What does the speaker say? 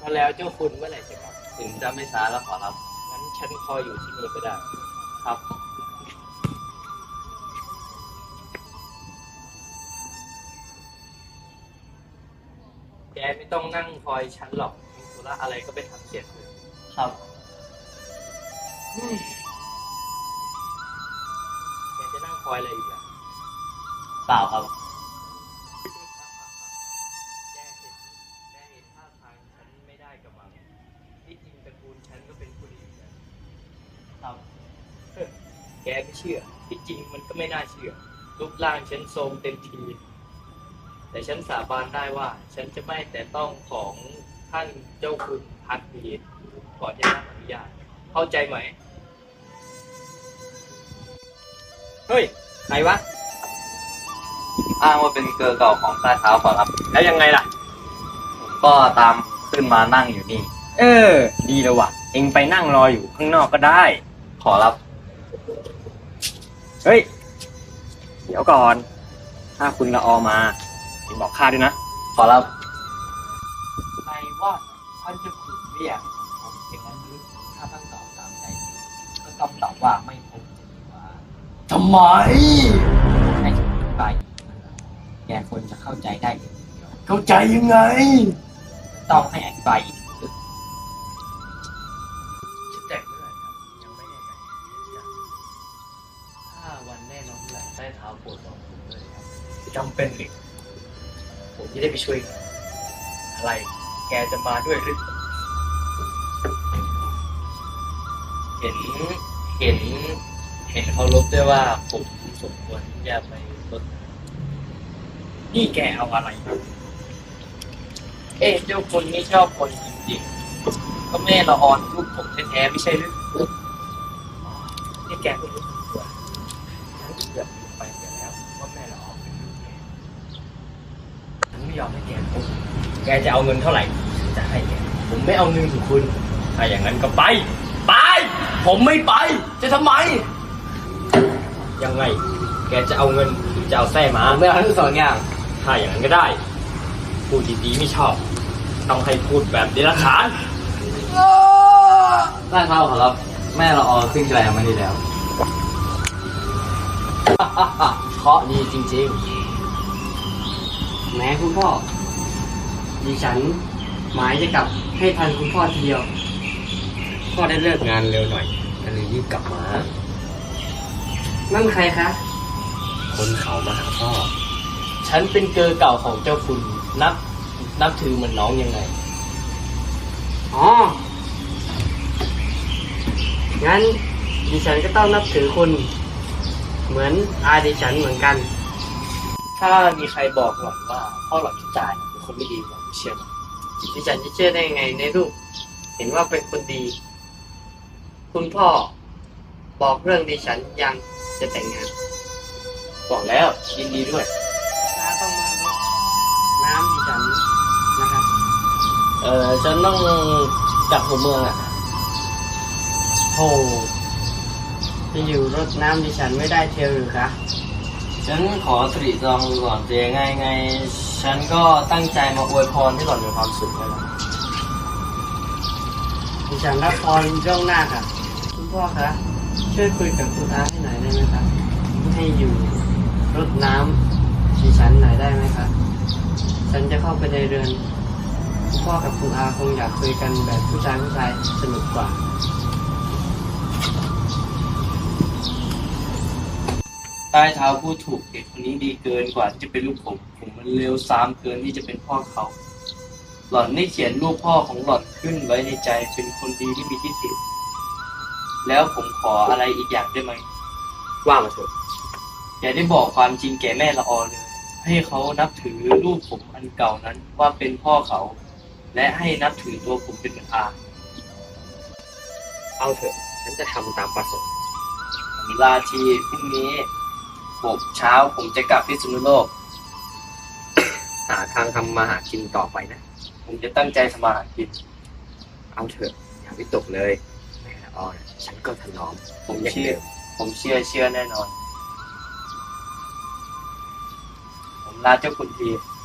มาแล้วเจ้าคุณเมื่อไหร่จะกลับถึงจะไม่ช้าแล้วขอรับ งั้นฉันคอยอยู่ที่นี่ก็ได้ ครับ แกไม่ต้องนั่งคอยฉันหรอกมีธุระอะไรก็ไปทำเสียเถอะครับแกจะนั่งคอยอะไรอีกล่ะเปล่าครับ ที่จริงตระกูลฉันก็เป็นผู้ดีนะครับ แกไม่เชื่อ ที่จริงมันก็ไม่น่าเชื่อ รูปร่างฉันโทรมเต็มที แต่ฉันสาบานได้ว่า ฉันจะไม่แต่ต้องของท่านเจ้าคุณพัดวีดก่อนจะรับอนุญาต เข้าใจไหม เฮ้ยใครวะ อ้างว่าเป็นเกลือเก่าของใต้เท้าขอรับ แล้วยังไงล่ะ ผมก็ตามขึ้นมานั่งอยู่นี่ เออ ดีแล้ววะเองไปนั่งรออยู่ข้างนอกก็ได้ ขอรับ เฮ้ย เดี๋ยวก่อน ถ้าคุณละออมาเองบอกข้าด้วยนะ ขอรับใครว่าท่านจะขุนเรียกผมอย่างนั้นหรือถ้าต้องตอบตามใจก็ต้องตอบว่าไม่พบจะดีกว่าทำไมให้ฉันอธิบายแกควรจะเข้าใจได้เองเข้าใจยังไง ต้องให้อธิบายอีก ใต้เท้าปวดบอกผมเลยครับจำเป็นหรือผมจะได้ไปช่วยงานอะไร แกจะมาด้วยหรือ เห็น เห็น เห็นเขาลบด้วยว่าผมสมควรที่จะไปลดนี่แกเอาอะไรมาเอ๊ะเจ้าคนนี้ชอบคนจริงๆ ก็แม่ละออนลูกผมแท้ๆไม่ใช่หรือนี่แกก็รู้ ยอมให้แกพบแกจะเอาเงินเท่าไหร่ฉันจะให้แกผมไม่เอาเงินของคุณ ถ้าอย่างนั้นก็ไป ไป ผมไม่ไป จะทำไม ยังไง แกจะเอาเงินหรือจะเอาแส้มาไม่เอาทั้งสองอย่าง ถ้าอย่างนั้นก็ได้ พูดดีๆไม่ชอบ ต้องให้พูดแบบเดรัจฉานใต้เท้าขอรับ แม่เราออขึ้นแกลมานี่แล้ว เคราะห์ดีจริง แม้คุณพ่อ ดิฉันหมายจะกลับให้ทันคุณพ่อทีเดียวๆก็ได้เลิกงานเร็วหน่อยก็เลยรีบกลับมา นั่นใครคะ คนเขามาหาพ่อ ฉันเป็นเกอเก่าของเจ้าคุณนับ นับถือเหมือนน้องยังไง อ๋อ งั้นดิฉันก็ต้องนับถือคุณ เหมือนอาดิฉันเหมือนกัน ถ้ามีใครบอกหล่อนว่าพ่อหล่อนพิจารณ์เป็นคนไม่ดีหล่อนเชื่อไหมดิฉันจะเชื่อได้ยังไงในรูปเห็นว่าเป็นคนดี คุณพ่อบอกเรื่องดิฉันยังจะแต่งงาน บอกแล้วยินดีด้วยน้าต้องมารดน้ำดิฉันนะครับ เออฉันต้องกลับหัวเมืองอะโธ่จะอยู่รดน้ำดิฉันไม่ได้เทียวหรือคะ ฉันขอตรีตรองดูก่อนเจไงไง ฉันก็ตั้งใจมาอวยพรให้หล่อนมีความสุขนะดิฉันรับพรล่วงหน้าค่ะคุณพ่อคะช่วยคุยกับคุณอาให้หน่อยได้ไหมคะให้อยู่รดน้ำดิฉันหน่อยได้ไหมคะฉันจะเข้าไปในเรือนคุณพ่อกับคุณอาคงอยากคุยกันแบบผู้ชายผู้ชายสนุกกว่า ใต้เท้าพูดถูกเด็กคนนี้ดีเกินกว่าที่จะเป็นลูกผม ผมมันเลวซามเกินที่จะเป็นพ่อเขา หล่อนได้เขียนรูปพ่อของหล่อนขึ้นไว้ในใจเป็นคนดีที่มีที่ติแล้วผมขออะไรอีกอย่างได้ไหมว่ามาเถอะอย่าได้บอกความจริงแก่แม่ละออเลย ให้เขานับถือรูปผมอันเก่านั้นว่าเป็นพ่อเขา และให้นับถือตัวผมเป็นเหมือนอา เอาเถอะ ฉันจะทำตามประสงค์ผมลาทีพรุ่งนี้ หกเช้าผมจะกลับพิษณุโลก หาทางทำมาหากินต่อไปนะ ผมจะตั้งใจสมาหากิน เอาเถอะ อย่าวิตกเลยแม่ละออนฉันก็ถนอมผมอย่างเชื่อเดิมผมเชื่อเชื่อแน่นอน ผมลาเจ้าคุณทีค